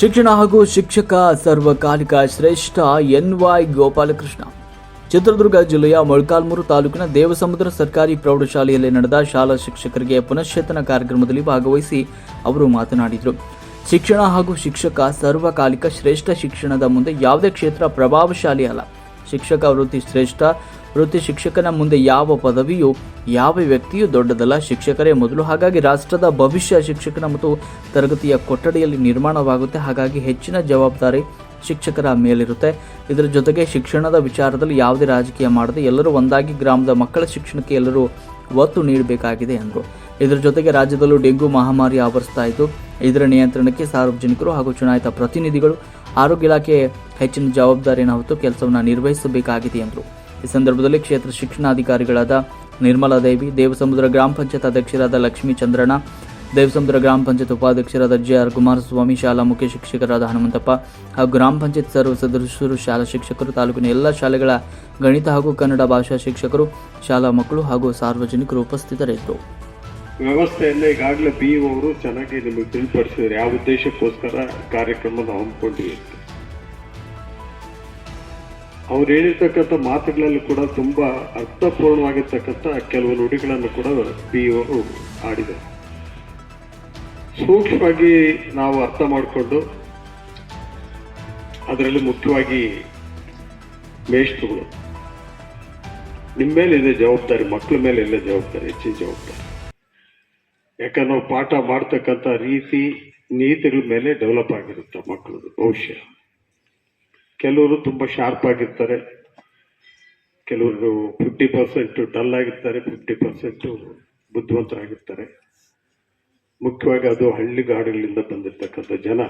ಶಿಕ್ಷಣ ಹಾಗೂ ಶಿಕ್ಷಕ ಸರ್ವಕಾಲಿಕ ಶ್ರೇಷ್ಠ ಎನ್ ವೈ ಗೋಪಾಲಕೃಷ್ಣ. ಚಿತ್ರದುರ್ಗ ಜಿಲ್ಲೆಯ ಮೊಳಕಾಲ್ಮೂರು ತಾಲೂಕಿನ ದೇವಸಮುದ್ರ ಸರ್ಕಾರಿ ಪ್ರೌಢಶಾಲೆಯಲ್ಲಿ ನಡೆದ ಶಾಲಾ ಶಿಕ್ಷಕರಿಗೆ ಪುನಶ್ಚೇತನ ಕಾರ್ಯಕ್ರಮದಲ್ಲಿ ಭಾಗವಹಿಸಿ ಅವರು ಮಾತನಾಡಿದರು. ಶಿಕ್ಷಣ ಹಾಗೂ ಶಿಕ್ಷಕ ಸರ್ವಕಾಲಿಕ ಶ್ರೇಷ್ಠ ಶಿಕ್ಷಣದ ಮುಂದೆ ಯಾವುದೇ ಕ್ಷೇತ್ರ ಪ್ರಭಾವಶಾಲಿ ಅಲ್ಲ. ಶಿಕ್ಷಕ ವೃತ್ತಿ ಶ್ರೇಷ್ಠ ವೃತ್ತಿ ಶಿಕ್ಷಕನ ಮುಂದೆ ಯಾವ ಪದವಿಯು, ಯಾವ ವ್ಯಕ್ತಿಯೂ ದೊಡ್ಡದಲ್ಲ. ಶಿಕ್ಷಕರೇ ಮೊದಲು. ಹಾಗಾಗಿ ರಾಷ್ಟ್ರದ ಭವಿಷ್ಯ ಶಿಕ್ಷಕನ ಮತ್ತು ತರಗತಿಯ ಕೊಠಡಿಯಲ್ಲಿ ನಿರ್ಮಾಣವಾಗುತ್ತೆ. ಹಾಗಾಗಿ ಹೆಚ್ಚಿನ ಜವಾಬ್ದಾರಿ ಶಿಕ್ಷಕರ ಮೇಲಿರುತ್ತೆ. ಇದರ ಜೊತೆಗೆ ಶಿಕ್ಷಣದ ವಿಚಾರದಲ್ಲಿ ಯಾವುದೇ ರಾಜಕೀಯ ಮಾಡದೆ ಎಲ್ಲರೂ ಒಂದಾಗಿ ಗ್ರಾಮದ ಮಕ್ಕಳ ಶಿಕ್ಷಣಕ್ಕೆ ಎಲ್ಲರೂ ಒತ್ತು ನೀಡಬೇಕಾಗಿದೆ ಎಂದರು ಇದರ ಜೊತೆಗೆ ರಾಜ್ಯದಲ್ಲೂ ಡೆಂಗು ಮಹಾಮಾರಿ ಆವರಿಸ್ತಾ ಇದ್ದು, ಇದರ ನಿಯಂತ್ರಣಕ್ಕೆ ಸಾರ್ವಜನಿಕರು ಹಾಗೂ ಚುನಾಯಿತ ಪ್ರತಿನಿಧಿಗಳು, ಆರೋಗ್ಯ ಇಲಾಖೆ ಹೆಚ್ಚಿನ ಜವಾಬ್ದಾರಿಯನ್ನು ಹೊತ್ತು ಕೆಲಸವನ್ನು ನಿರ್ವಹಿಸಬೇಕಾಗಿದೆ ಎಂದರು ಈ ಸಂದರ್ಭದಲ್ಲಿ ಕ್ಷೇತ್ರ ಶಿಕ್ಷಣಾಧಿಕಾರಿಗಳಾದ ನಿರ್ಮಲಾ ದೇವಿ, ದೇವಸಮುದ್ರ ಗ್ರಾಮ ಪಂಚಾಯತ್ ಅಧ್ಯಕ್ಷರಾದ ಲಕ್ಷ್ಮೀ ಚಂದ್ರಣ್ಣ, ದೇವಸಮುದ್ರ ಗ್ರಾಮ ಪಂಚಾಯತ್ ಉಪಾಧ್ಯಕ್ಷರಾದ ಜೆ ಆರ್ ಕುಮಾರಸ್ವಾಮಿ, ಶಾಲಾ ಮುಖ್ಯ ಶಿಕ್ಷಕರಾದ ಹನುಮಂತಪ್ಪ ಹಾಗೂ ಗ್ರಾಮ ಪಂಚಾಯತ್ ಸರ್ವ ಸದಸ್ಯರು, ಶಾಲಾ ಶಿಕ್ಷಕರು, ತಾಲೂಕಿನ ಎಲ್ಲ ಶಾಲೆಗಳ ಗಣಿತ ಹಾಗೂ ಕನ್ನಡ ಭಾಷಾ ಶಿಕ್ಷಕರು, ಶಾಲಾ ಮಕ್ಕಳು ಹಾಗೂ ಸಾರ್ವಜನಿಕರು ಉಪಸ್ಥಿತರಿದ್ದರು. ವ್ಯವಸ್ಥೆಯನ್ನ ಈಗಾಗಲೇ ಬಿ ಅವರು ಚೆನ್ನಾಗಿ ನಿಮಗೆ ತಿಳಿಪಡಿಸಿದ್ರು ಯಾವ ಉದ್ದೇಶಕ್ಕೋಸ್ಕರ ಕಾರ್ಯಕ್ರಮ ನಾವು ಹಮ್ಮಿಕೊಂಡಿವಿ ಅವ್ರು ಹೇಳಿರ್ತಕ್ಕಂಥ ಮಾತುಗಳಲ್ಲಿ ಕೂಡ ತುಂಬಾ ಅರ್ಥಪೂರ್ಣವಾಗಿರ್ತಕ್ಕಂಥ ಕೆಲವು ನುಡಿಗಳನ್ನು ಕೂಡ ಬಿ ಅವರು ಆಡಿದರು ಸೂಕ್ಷ್ಮವಾಗಿ ನಾವು ಅರ್ಥ ಮಾಡಿಕೊಂಡು ಅದರಲ್ಲಿ ಮುಖ್ಯವಾಗಿ ಮೇಷ್ಟ್ರುಗಳು. ನಿಮ್ಮ ಮೇಲೆ ಇದೆ ಜವಾಬ್ದಾರಿ ಮಕ್ಕಳ ಮೇಲೆ ಇಲ್ಲ ಜವಾಬ್ದಾರಿ, ಹೆಚ್ಚಿನ ಜವಾಬ್ದಾರಿ. ಯಾಕಂದ್ರೆ ನಾವು ಪಾಠ ಮಾಡ್ತಕ್ಕಂಥ ರೀತಿ, ನೀತಿಗಳ ಮೇಲೆ ಡೆವಲಪ್ ಆಗಿರುತ್ತೆ ಮಕ್ಕಳದು ಭವಿಷ್ಯ. ಕೆಲವರು ತುಂಬ ಶಾರ್ಪ್ ಆಗಿರ್ತಾರೆ. ಕೆಲವರು ಫಿಫ್ಟಿ ಪರ್ಸೆಂಟ್ ಡಲ್ ಆಗಿರ್ತಾರೆ ಫಿಫ್ಟಿ ಪರ್ಸೆಂಟ್ ಬುದ್ಧಿವಂತರಾಗಿರ್ತಾರೆ. ಮುಖ್ಯವಾಗಿ ಅದು ಹಳ್ಳಿಗಾಡುಗಳಿಂದ ಬಂದಿರತಕ್ಕಂಥ ಜನ,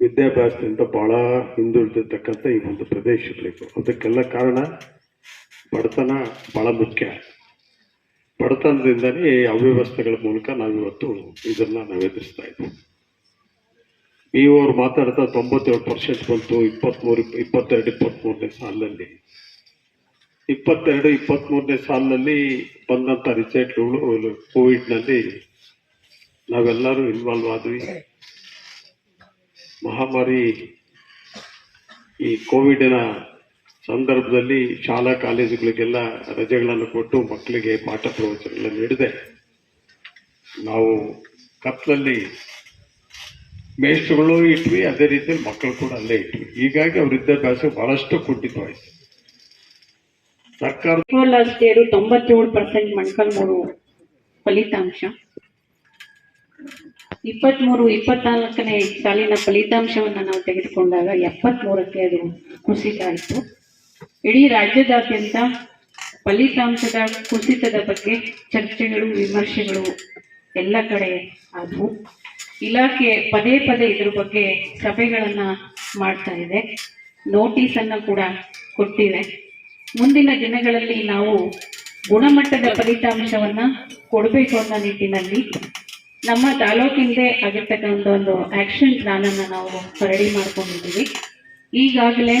ವಿದ್ಯಾಭ್ಯಾಸದಿಂದ ಬಹಳ ಹಿಂದುಳಿದಿರ್ತಕ್ಕಂಥ ಈ ಒಂದು ಪ್ರದೇಶಗಳಿಗೆ. ಅದಕ್ಕೆಲ್ಲ ಕಾರಣ ಬಡತನ ಬಹಳ ಮುಖ್ಯ. ಬಡತನದಿಂದಲೇ ಅವ್ಯವಸ್ಥೆಗಳ ಮೂಲಕ ನಾವಿವತ್ತು ಇದನ್ನ ನಾವು ಎದುರಿಸ್ತಾ ಇದ್ದೀವಿ. ನೀವು ಅವ್ರು ಮಾತಾಡ್ತಾ ತೊಂಬತ್ತೇಳು ಪರ್ಸೆಂಟ್ ಬಂತು, ಇಪ್ಪತ್ಮೂರು, ಇಪ್ಪತ್ತೆರಡು, ಇಪ್ಪತ್ಮೂರನೇ ಸಾಲಿನಲ್ಲಿ. ಇಪ್ಪತ್ತೆರಡು, ಇಪ್ಪತ್ಮೂರನೇ ಸಾಲಿನಲ್ಲಿ ಬಂದಂಥ ರಿಸಲ್ಟ್ಗಳು ಕೋವಿಡ್ನಲ್ಲಿ ನಾವೆಲ್ಲರೂ ಇನ್ವಾಲ್ವ್ ಆದ್ವಿ. ಮಹಾಮಾರಿ ಈ ಕೋವಿಡಿನ ಸಂದರ್ಭದಲ್ಲಿ ಶಾಲಾ ಕಾಲೇಜುಗಳಿಗೆಲ್ಲ ರಜೆಗಳನ್ನು ಕೊಟ್ಟು ಮಕ್ಕಳಿಗೆ ಪಾಠ ಪ್ರವಚನಗಳನ್ನು ನೀಡಿದೆ. ನಾವು ಕತ್ಲಲ್ಲಿ ಮೇಷ್ಟ್ರುಗಳು ಇಟ್ವಿ, ಅದೇ ರೀತಿಯಲ್ಲಿ ಮಕ್ಕಳು ಕೂಡ ಅಲ್ಲೇ ಇಟ್ವಿ. ಹೀಗಾಗಿ ಅವ್ರ ವಿದ್ಯಾಭ್ಯಾಸ ಬಹಳಷ್ಟು ಕುಂಠಿತವಾಯಿತು. ಸರ್ಕಾರ ತೊಂಬತ್ತೇಳು ಪರ್ಸೆಂಟ್ ಮೊಣಕಾಲ್ಮೂರು ಫಲಿತಾಂಶ. ಇಪ್ಪತ್ಮೂರು, ಇಪ್ಪತ್ನಾಲ್ಕನೇ ಸಾಲಿನ ಫಲಿತಾಂಶವನ್ನು ನಾವು ತೆಗೆದುಕೊಂಡಾಗ ಎಪ್ಪತ್ಮೂರಕ್ಕೆ ಅದು ಕುಸಿತ ಆಯಿತು ಇಡೀ ರಾಜ್ಯದಾದ್ಯಂತ ಫಲಿತಾಂಶದ ಕುಸಿತದ ಬಗ್ಗೆ ಚರ್ಚೆಗಳು, ವಿಮರ್ಶೆಗಳು ಎಲ್ಲ ಕಡೆ ಆದವು. ಇಲಾಖೆ ಪದೇ ಪದೇ ಇದ್ರ ಬಗ್ಗೆ ಸಭೆಗಳನ್ನು ಮಾಡ್ತಾ ಇದೆ. ನೋಟಿಸ್ ಅನ್ನ ಕೂಡ ಕೊಟ್ಟಿದೆ. ಮುಂದಿನ ದಿನಗಳಲ್ಲಿ ನಾವು ಗುಣಮಟ್ಟದ ಫಲಿತಾಂಶವನ್ನು ಕೊಡಬೇಕು ಅನ್ನೋ ನಿಟ್ಟಿನಲ್ಲಿ ನಮ್ಮ ತಾಲೂಕಿಂದೇ ಆಗಿರ್ತಕ್ಕಂಥ ಒಂದು ಆಕ್ಷನ್ ಪ್ಲಾನ್ ಅನ್ನ ನಾವು ರೆಡಿ ಮಾಡ್ಕೊಂಡಿದ್ದೀವಿ. ಈಗಾಗಲೇ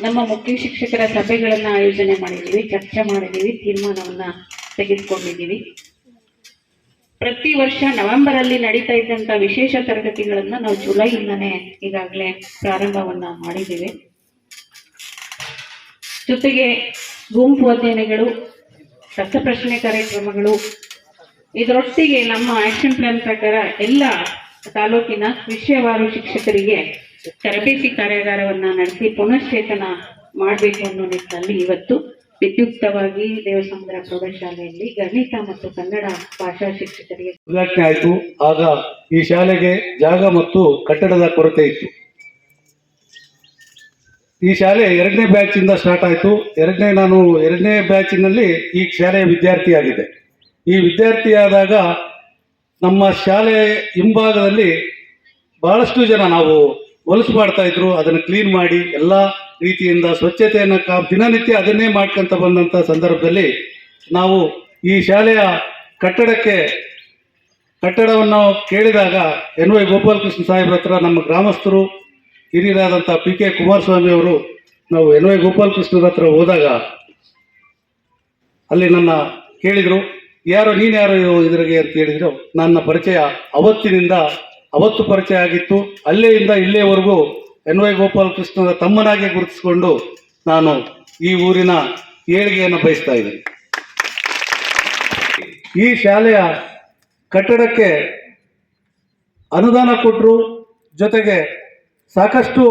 ನಮ್ಮ ಮುಖ್ಯ ಶಿಕ್ಷಕರ ಸಭೆಗಳನ್ನು ಆಯೋಜನೆ ಮಾಡಿದ್ದೀವಿ, ಚರ್ಚೆ ಮಾಡಿದ್ದೀವಿ, ತೀರ್ಮಾನವನ್ನು ತೆಗೆದುಕೊಂಡಿದ್ದೀವಿ. ಪ್ರತಿ ವರ್ಷ ನವೆಂಬರ್ ಅಲ್ಲಿ ನಡೀತಾ ಇದ್ದಂತ ವಿಶೇಷ ತರಗತಿಗಳನ್ನ ನಾವು ಜುಲೈಯಿಂದನೇ ಈಗಾಗಲೇ ಪ್ರಾರಂಭವನ್ನ ಮಾಡಿದ್ದೀವಿ. ಜೊತೆಗೆ ಗುಂಪು ಅಧ್ಯಯನಗಳು ರಸಪ್ರಶ್ನೆ ಕಾರ್ಯಕ್ರಮಗಳು, ಇದರೊಟ್ಟಿಗೆ ನಮ್ಮ ಆಕ್ಷನ್ ಪ್ಲಾನ್ ಪ್ರಕಾರ ಎಲ್ಲ ತಾಲೂಕಿನ ವಿಷಯವಾರು ಶಿಕ್ಷಕರಿಗೆ ತರಬೇತಿ ಕಾರ್ಯಾಗಾರವನ್ನ ನಡೆಸಿ ಪುನಶ್ಚೇತನ ಮಾಡಬೇಕು ಅನ್ನೋ ನಿಟ್ಟಿನಲ್ಲಿ ಇವತ್ತು ವಿದ್ಯುಕ್ತವಾಗಿ ದೇವಸಮುದ್ರ ಪ್ರೌಢಶಾಲೆಯಲ್ಲಿ ಗಣಿತ ಮತ್ತು ಕನ್ನಡ ಭಾಷಾ ಶಿಕ್ಷಕರಿಗೆ ಉದ್ಘಾಟನೆ ಆಯಿತು. ಆಗ ಈ ಶಾಲೆಗೆ ಜಾಗ ಮತ್ತು ಕಟ್ಟಡದ ಕೊರತೆ ಇತ್ತು. ಈ ಶಾಲೆ ಎರಡನೇ ಬ್ಯಾಚಿಂದ ಸ್ಟಾರ್ಟ್ ಆಯಿತು. ಎರಡನೇ ನಾನು ಎರಡನೇ ಬ್ಯಾಚಿನಲ್ಲಿ ಈ ಶಾಲೆಯ ವಿದ್ಯಾರ್ಥಿಯಾಗಿದ್ದೆ. ಈ ವಿದ್ಯಾರ್ಥಿಯಾದಾಗ ನಮ್ಮ ಶಾಲೆ ಹಿಂಭಾಗದಲ್ಲಿ ಬಹಳಷ್ಟು ಜನ ನಾವು ಹೊಲಸು ಮಾಡ್ತಾ ಇದ್ರು. ಅದನ್ನು ಕ್ಲೀನ್ ಮಾಡಿ ಎಲ್ಲ ರೀತಿಯಿಂದ ಸ್ವಚ್ಛತೆಯನ್ನು ಕಾ, ದಿನನಿತ್ಯ ಅದನ್ನೇ ಮಾಡ್ಕೊಂತ ಬಂದಂಥ ಸಂದರ್ಭದಲ್ಲಿ ನಾವು ಈ ಶಾಲೆಯ ಕಟ್ಟಡಕ್ಕೆ, ಕಟ್ಟಡವನ್ನು ಕೇಳಿದಾಗ ಎನ್ ವೈ ಗೋಪಾಲಕೃಷ್ಣ ಸಾಹೇಬ್ರ ಹತ್ರ ನಮ್ಮ ಗ್ರಾಮಸ್ಥರು ಹಿರಿಯರಾದಂಥ ಪಿ ಕೆ ಕುಮಾರಸ್ವಾಮಿ ಅವರು ನಾವು ಎನ್ ವೈ ಗೋಪಾಲಕೃಷ್ಣರ ಹತ್ರ ಹೋದಾಗ ಅಲ್ಲಿ ನನ್ನ ಕೇಳಿದರು, ಯಾರು, ನೀನು ಯಾರು ಇದ್ರಿಗೆ? ಅಂತ ಹೇಳಿದರು. ನನ್ನ ಪರಿಚಯ ಅವತ್ತಿನಿಂದ, ಅವತ್ತು ಪರಿಚಯ ಆಗಿತ್ತು. ಅಲ್ಲೇ ಇಂದ ಇಲ್ಲಿಯವರೆಗೂ ಎನ್ ವೈ ಗೋಪಾಲಕೃಷ್ಣನ ತಮ್ಮನಾಗಿ ಗುರುತಿಸಿಕೊಂಡು ನಾನು ಈ ಊರಿನ ಏಳಿಗೆಯನ್ನು ಬಯಸ್ತಾ ಇದ್ದೀನಿ. ಈ ಶಾಲೆಯ ಕಟ್ಟಡಕ್ಕೆ ಅನುದಾನ ಕೊಟ್ಟರು ಜೊತೆಗೆ ಸಾಕಷ್ಟು